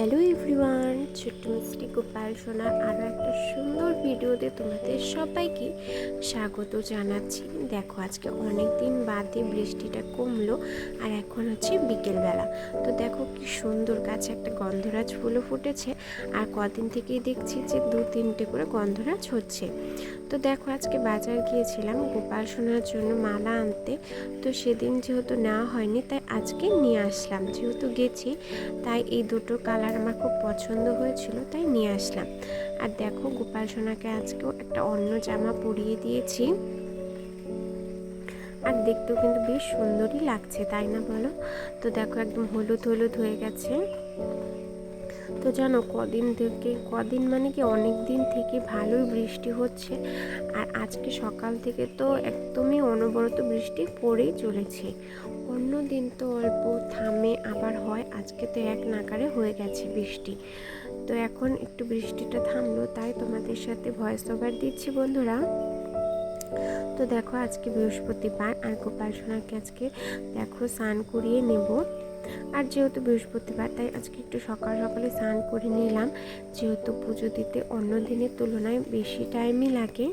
Hello everyone, ছোট্ট মিষ্টি গোপাল সোনার আরও একটা সুন্দর ভিডিওতে তোমাদের সবাইকে স্বাগত জানাচ্ছি। দেখো, আজকে অনেক দিন বাদে বৃষ্টিটা কমলো আর এখন হচ্ছে বিকেলবেলা। তো দেখো সুন্দর গাছে একটা গন্ধরাজ ফুলও ফুটেছে আর কদিন থেকেই দেখছি যে দু তিনটে করে গন্ধরাজ হচ্ছে। তো দেখো আজকে বাজার গিয়েছিলাম, গোপাল সোনার জন্য মালা আনতে। তো সেদিন যেহেতু নেওয়া হয়নি, তাই আজকে নিয়ে আসলাম। যেহেতু গেছি, তাই এই দুটো কালার আমার খুব পছন্দ হয়েছিল, তাই নিয়ে আসলাম। আর দেখো গোপাল সোনাকে আজকেও একটা অন্য জামা পরিয়ে দিয়েছি। আর দেখতেও কিন্তু বেশ সুন্দরই লাগছে, তাই না বলো? তো দেখো একদম হলুদ হলুদ হয়ে গেছে। তো জানো কদিন থেকে, কদিন মানে কি অনেক দিন থেকে ভালোই বৃষ্টি হচ্ছে। আর আজকে সকাল থেকে তো একদমই অনবরত বৃষ্টি পড়েই চলেছে। অন্য দিন তো অল্প থামে আবার হয়, আজকে তো এক নাকারে হয়ে গেছে বৃষ্টি। তো এখন একটু বৃষ্টিটা থামলো, তাই তোমাদের সাথে ভয়েস ওভার দিচ্ছি বন্ধুরা। তো দেখো আজকে বৃহস্পতিবার আর গোপাল সোনাকে আজকে দেখো স্নান করিয়ে নেব। আর যেহেতু বৃহস্পতিবার, তাই আজকে একটু সকাল সকালে স্নান করে নিলাম। যেহেতু পুজো দিতে অন্য দিনের তুলনায় বেশি টাইমই লাগে।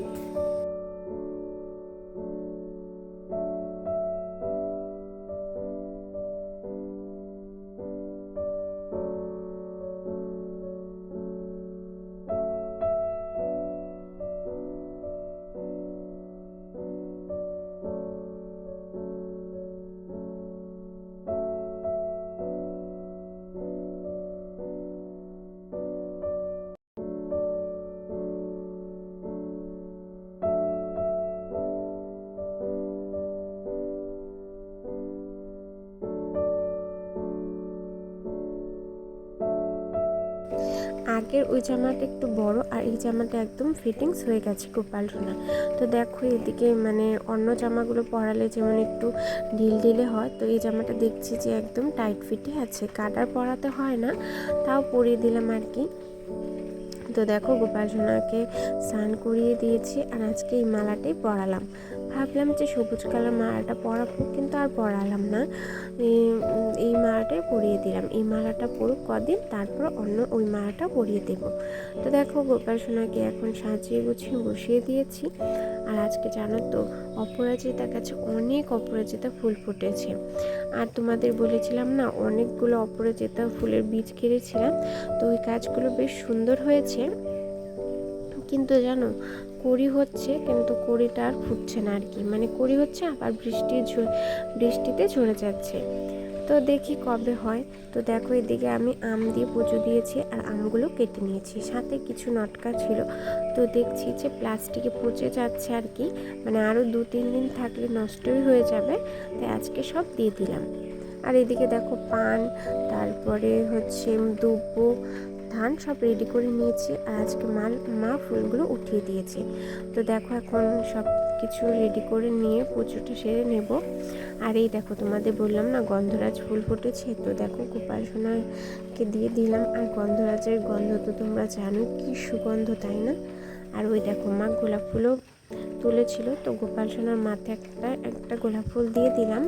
আগের ওই জামাটা একটু বড় আর এই জামাটা একদম ফিটিংস হয়ে গেছে গোপাল সোনা। তো দেখো এদিকে মানে অন্য জামাগুলো পরালে যেমন একটু ঢিল ঢিলে হয়, তো এই জামাটা দেখছি যে একদম টাইট ফিটে আছে। কাটার পরাতে হয় না, তাও পরিয়ে দিলাম আর কি। তো দেখো গোপাল সোনাকে স্নান করিয়ে দিয়েছি আর আজকে এই মালাটাই পরালাম। ভাবলাম যে সবুজ কালার মালাটা পরাবো, কিন্তু আর পরালাম না। এই মালাটাই পরিয়ে দিলাম। এই মালাটা পরুক কদিন, তারপর অন্য ওই মালাটা পরিয়ে দেব। তো দেখো গোপাল সোনাকে এখন সাজিয়ে গুছিয়ে বসিয়ে দিয়েছি। আর আজকে জানো তো অপরাজিতা কাছে অনেক অপরাজিতা ফুল ফুটেছে। আর তোমাদের বলেছিলাম না, অনেকগুলো অপরাজিতা ফুলের বীজ কেড়েছিলাম। তো ওই কাজগুলো বেশ সুন্দর হয়েছে। কিন্তু জানো, কড়ি হচ্ছে কিন্তু কড়িটা আর ফুটছে না আর কি মানে কড়ি হচ্ছে আবার বৃষ্টি বৃষ্টিতে ঝরে যাচ্ছে। তো দেখি কবে হয়। তো দেখো এদিকে আমি আম দিয়ে পুজো দিয়েছি আর আমগুলো কেটে নিয়েছি। সাথে কিছু নটকা ছিল। তো দেখছি যে প্লাস্টিকে পচে যাচ্ছে আর কি মানে আরও দু, তিন দিন থাকলে নষ্টই হয়ে যাবে। তাই আজকে সব দিয়ে দিলাম। আর এদিকে দেখো পান, তারপরে হচ্ছে দুব্ব ধান সব রেডি করে নিয়েছি আর আজকে মাল মা ফুলগুলো উঠিয়ে দিয়েছে। তো দেখো এখন সব কিছু রেডি করে নিয়ে পুজোটা সেরে নেব। আর এই দেখো তোমাদের বললাম না, গন্ধরাজ ফুল ফুটেছে। তো দেখো গোপাল দিয়ে দিলাম। আর গন্ধরাজের গন্ধ তো তোমরা জানো, কি সুগন্ধ, তাই না? আর ওই দেখো মা গোলাপ ফুলও তুলেছিল। তো গোপাল সোনার মাথায় একটা একটা গোলাপ ফুল দিয়ে দিলাম।